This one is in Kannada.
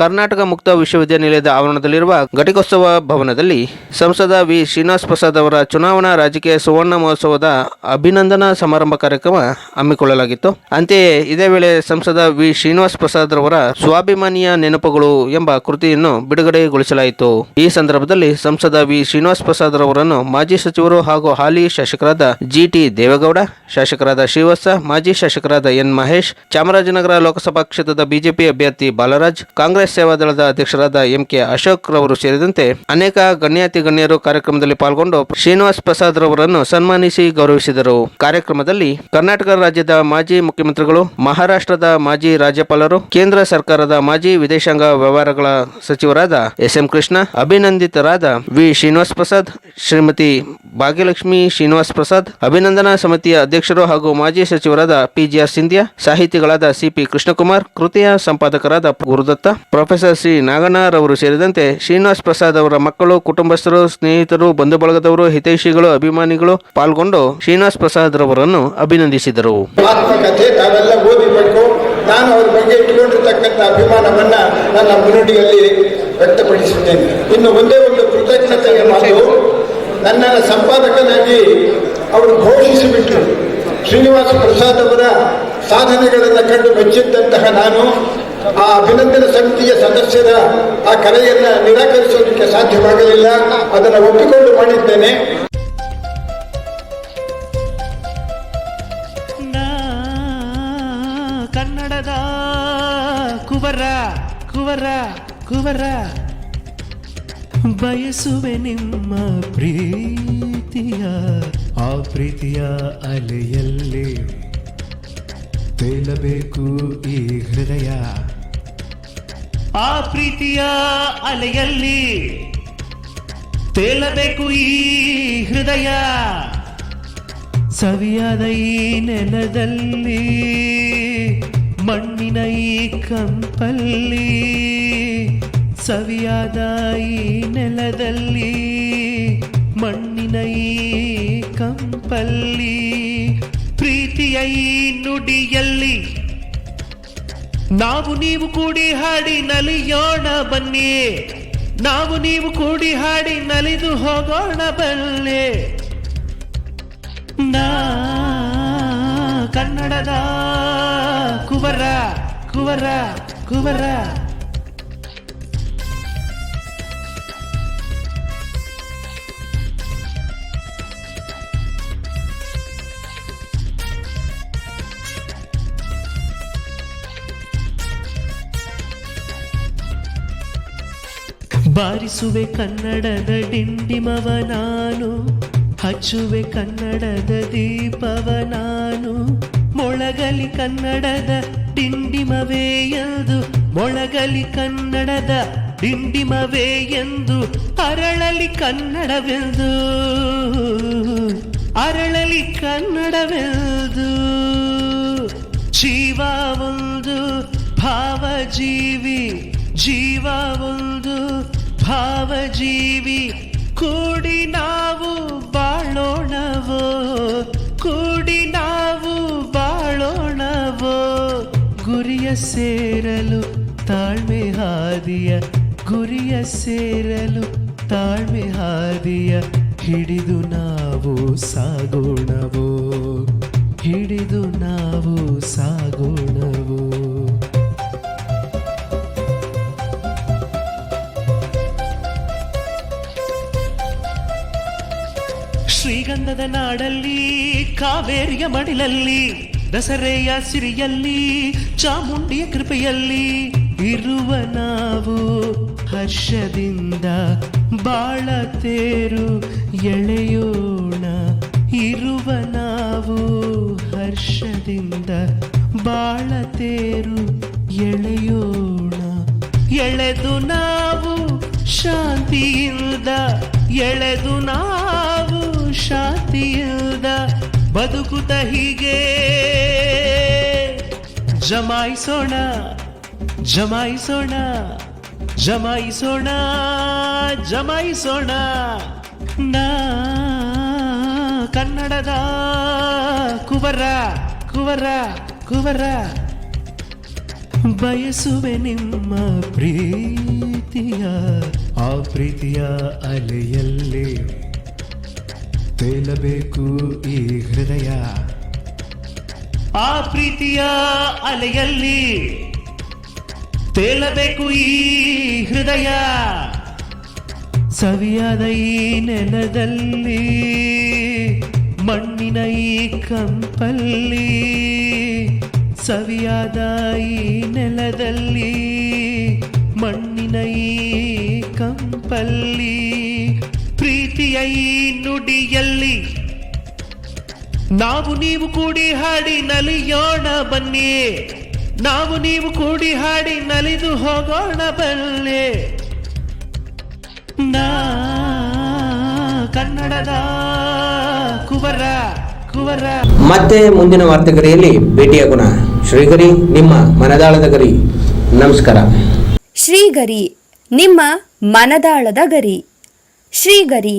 ಕರ್ನಾಟಕ ಮುಕ್ತ ವಿಶ್ವವಿದ್ಯಾನಿಲಯದ ಆವರಣದಲ್ಲಿರುವ ಘಟಿಕೋತ್ಸವ ಭವನದಲ್ಲಿ ಸಂಸದ ವಿ. ಶ್ರೀನಿವಾಸ್ ಪ್ರಸಾದ್ ಅವರ ಚುನಾವಣಾ ರಾಜಕೀಯ ಸುವರ್ಣ ಮಹೋತ್ಸವದ ಅಭಿನಂದನಾ ಸಮಾರಂಭ ಕಾರ್ಯಕ್ರಮ ಹಮ್ಮಿಕೊಳ್ಳಲಾಗಿತ್ತು. ಅಂತೆಯೇ ಇದೇ ವೇಳೆ ಸಂಸದ ವಿ. ಶ್ರೀನಿವಾಸ್ ಪ್ರಸಾದ್ ರವರ ಸ್ವಾಭಿಮಾನಿಯ ನೆನಪುಗಳು ಎಂಬ ಕೃತಿಯನ್ನು ಬಿಡುಗಡೆಗೊಳಿಸಲಾಯಿತು. ಈ ಸಂದರ್ಭದಲ್ಲಿ ಸಂಸದ ವಿ. ಶ್ರೀನಿವಾಸ್ ಪ್ರಸಾದ್ ರವರನ್ನು ಮಾಜಿ ಸಚಿವರು ಹಾಗೂ ಹಾಲಿ ಶಾಸಕರಾದ ಜಿಟಿ ದೇವೇಗೌಡ, ಶಾಸಕರಾದ ಶ್ರೀವತ್ಸ, ಮಾಜಿ ಶಾಸಕರಾದ ಎನ್. ಮಹೇಶ್, ಚಾಮರಾಜನಗರ ಲೋಕಸಭಾ ಕ್ಷೇತ್ರದ ಬಿಜೆಪಿ ಅಭ್ಯರ್ಥಿ ಬಾಲರಾಜ್, ಕಾಂಗ್ರೆಸ್ ಸೇವಾದಳದ ಅಧ್ಯಕ್ಷರಾದ ಎಂ ಕೆ ಅಶೋಕ್ ರವರು ಸೇರಿದಂತೆ ಅನೇಕ ಗಣ್ಯಾತಿ ಗಣ್ಯರು ಕಾರ್ಯಕ್ರಮದಲ್ಲಿ ಪಾಲ್ಗೊಂಡು ಶ್ರೀನಿವಾಸ್ ಪ್ರಸಾದ್ ರವರನ್ನು ಸನ್ಮಾನಿಸಿ ಗೌರವಿಸಿದರು. ಕಾರ್ಯಕ್ರಮದಲ್ಲಿ ಕರ್ನಾಟಕ ರಾಜ್ಯದ ಮಾಜಿ ಮುಖ್ಯಮಂತ್ರಿಗಳು, ಮಹಾರಾಷ್ಟ್ರದ ಮಾಜಿ ರಾಜ್ಯಪಾಲರು, ಕೇಂದ್ರ ಸರ್ಕಾರದ ಮಾಜಿ ವಿದೇಶಾಂಗ ವ್ಯವಹಾರಗಳ ಸಚಿವರಾದ ಎಸ್ ಎಂ ಕೃಷ್ಣ, ಅಭಿನಂದಿತರಾದ ವಿ ಶ್ರೀನಿವಾಸ್ ಪ್ರಸಾದ್, ಶ್ರೀಮತಿ ಭಾಗ್ಯಲಕ್ಷ್ಮಿ ಶ್ರೀನಿವಾಸ್ ಪ್ರಸಾದ್, ಅಭಿನಂದನಾ ಸಮಿತಿಯ ಅಧ್ಯಕ್ಷರು ಹಾಗೂ ಮಾಜಿ ಸಚಿವರಾದ ಪಿಜಿಆರ್ ಸಿಂಧ್ಯಾ, ಸಾಹಿತಿಗಳಾದ ಸಿಪಿ ಕೃಷ್ಣಕುಮಾರ್, ಕೃತಿಯ ಸಂಪಾದಕರಾದ ಗುರುದತ್ತ ಪ್ರೊಫೆಸರ್ ಸಿ. ಅವರು ಸೇರಿದಂತೆ ಶ್ರೀನಿವಾಸ್ ಪ್ರಸಾದ್ ಅವರ ಮಕ್ಕಳು, ಕುಟುಂಬಸ್ಥರು, ಸ್ನೇಹಿತರು ಬಂಧು ಬಳಗದವರು ಹಿತೈಷಿಗಳು, ಅಭಿಮಾನಿಗಳು ಪಾಲ್ಗೊಂಡು ಶ್ರೀನಿವಾಸ್ ಪ್ರಸಾದ್ ರವರನ್ನು ಅಭಿನಂದಿಸಿದರು. ನಾನು ಅವ್ರ ಬಗ್ಗೆ ಇಟ್ಟುಕೊಂಡಿರ್ತಕ್ಕಂಥ ಅಭಿಮಾನವನ್ನ ನನ್ನ ಮುನ್ನುಡಿಯಲ್ಲಿ ವ್ಯಕ್ತಪಡಿಸುತ್ತೇನೆ. ಇನ್ನು ಒಂದೇ ಒಂದು ಕೃತಜ್ಞತೆಯ ಮಾತು ನನ್ನನ್ನು ಸಂಪಾದಕನಾಗಿ ಅವರು ಘೋಷಿಸಿಬಿಟ್ರು. ಶ್ರೀನಿವಾಸ ಪ್ರಸಾದ್ ಅವರ ಸಾಧನೆಗಳನ್ನು ಕಂಡು ಮೆಚ್ಚಿದ್ದಂತಹ ನಾನು ಆ ಅಭಿನಂದನ ಸಮಿತಿಯ ಸದಸ್ಯರ ಆ ಕರೆಯನ್ನ ನಿರಾಕರಿಸೋದಕ್ಕೆ ಸಾಧ್ಯವಾಗಲಿಲ್ಲ. ಅದನ್ನು ಒಪ್ಪಿಕೊಂಡು ಮಾಡಿದ್ದೇನೆ. ಕನ್ನಡದ ಕುವರ ಕುವರ ಕುವರ. ಬಯಸುವೆ ನಿಮ್ಮ ಪ್ರೀತಿಯ, ಆ ಪ್ರೀತಿಯ ಅಲೆಯಲ್ಲಿ ತೇಲಬೇಕು ಈ ಹೃದಯ. ಆ ಪ್ರೀತಿಯ ಅಲೆಯಲ್ಲಿ ತೇಲಬೇಕು ಈ ಹೃದಯ. ಸವಿಯಾದ ಈ ನೆಲದಲ್ಲಿ, ಮಣ್ಣಿನ ಈ ಕಂಪಲ್ಲಿ, ಸವಿಯಾದ ಈ ನೆಲದಲ್ಲಿ, ಮಣ್ಣಿನ ಈ ಕಂಪಲ್ಲಿ, ಪ್ರೀತಿಯ ಈ ನುಡಿಯಲ್ಲಿ ನಾವು ನೀವು ಕೂಡಿ ಹಾಡಿ ನಲಿಯೋಣ ಬನ್ನಿ. ನಾವು ನೀವು ಕೂಡಿ ಹಾಡಿ ನಲಿದು ಹೋಗೋಣ ಬನ್ನಿ. ನಾ ಕನ್ನಡದ ಕುವರ ಕುವರ ಕುವರ. ಬಾರಿಸುವೆ ಕನ್ನಡದ ಡಿಂಡಿಮವ ನಾನು, ಹಚ್ಚುವೆ ಕನ್ನಡದ ದೀಪವ ನಾನು. ಮೊಳಗಲಿ ಕನ್ನಡದ ಡಿಂಡಿಮವೇ ಎಂದು, ಮೊಳಗಲಿ ಕನ್ನಡದ ಡಿಂಡಿಮವೇ ಎಂದು, ಅರಳಲಿ ಕನ್ನಡವೆಂದು ಅರಳಲಿ ಕನ್ನಡವೆಂದು. ಜೀವ ಒಂದು, ಭಾವಜೀವಿ, ಜೀವ ಒಂದು ಭಾವಜೀವಿ, ಕೂಡಿ ನಾವು ಬಾಳೋಣವೋ? ಕೂಡಿ ನಾವು ಬಾಳೋಣವೋ? ಗುರಿಯ ಸೇರಲು ತಾಳ್ಮೆ ಹಾದಿಯ, ಗುರಿಯ ಸೇರಲು ತಾಳ್ಮೆ ಹಾದಿಯ ಹಿಡಿದು ನಾವು ಸಾಗೋಣವೋ? ಹಿಡಿದು ನಾವು ಸಾಗೋಣವೋ? ಶ್ರೀಗಂಧದ ನಾಡಲ್ಲಿ, ಕಾವೇರಿಯ ಮಡಿಲಲ್ಲಿ, ದಸರೆಯ ಸಿರಿಯಲ್ಲಿ, ಚಾಮುಂಡಿಯ ಕೃಪೆಯಲ್ಲಿ ಇರುವ ನಾವು ಹರ್ಷದಿಂದ ಬಾಳತೇರು ಎಳೆಯೋಣ. ಇರುವ ನಾವು ಹರ್ಷದಿಂದ ಬಾಳತೇರು ಎಳೆಯೋಣ. ಎಳೆದು ನಾವು ಶಾಂತಿಯಿಂದ ಎಳೆದು ನಾವು ಶಾಂತಿಯಿಂದ ಬದುಕುತ ಹೀಗೆ. ಜಮಾಯಿಸೋಣ ಜಮಾಯಿಸೋಣ ಜಮಾಯಿಸೋಣ ಜಮಾಯಿಸೋಣ. ನಾ ಕನ್ನಡದ ಕುವರ ಕುವರ ಕುವರ. ಬಯಸುವೆ ನಿಮ್ಮ ಪ್ರೀತಿಯ, ಆ ಪ್ರೀತಿಯ ಅಲೆಯಲ್ಲಿ. ತೇಲಬೇಕು ಈ ಹೃದಯ. ಆ ಪ್ರೀತಿಯ ಅಲೆಯಲ್ಲಿ ತೇಲಬೇಕು ಈ ಹೃದಯ. ಸವಿಯಾದ ಈ ನೆಲದಲ್ಲಿ, ಮಣ್ಣಿನ ಈ ಕಂಪಲ್ಲಿ, ಸವಿಯಾದ ಈ ನೆಲದಲ್ಲಿ ನುಡಿಯಲ್ಲಿ. ನಾವು ನೀವು ಕೂಡಿ ಹಾಡಿ ನಲಿಯೋಣ ಬನ್ನಿ. ನಾವು ನೀವು ಕೂಡಿ ಹಾಡಿ ನಲಿದು ಹೋಗೋಣ ಬನ್ನಿ. ನಾ ಕನ್ನಡದ ಕುವರ ಕುವರ. ಮತ್ತೆ ಮುಂದಿನ ವಾರ್ತೆಗರಿಯಲ್ಲಿ ಭೇಟಿಯಾಗೋಣ ಶ್ರೀಗರಿ ನಿಮ್ಮ ಮನದಾಳದ ಗರಿ. ನಮಸ್ಕಾರ. ಶ್ರೀಗರಿ ನಿಮ್ಮ ಮನದಾಳದ ಗರಿ. ಶ್ರೀಗರಿ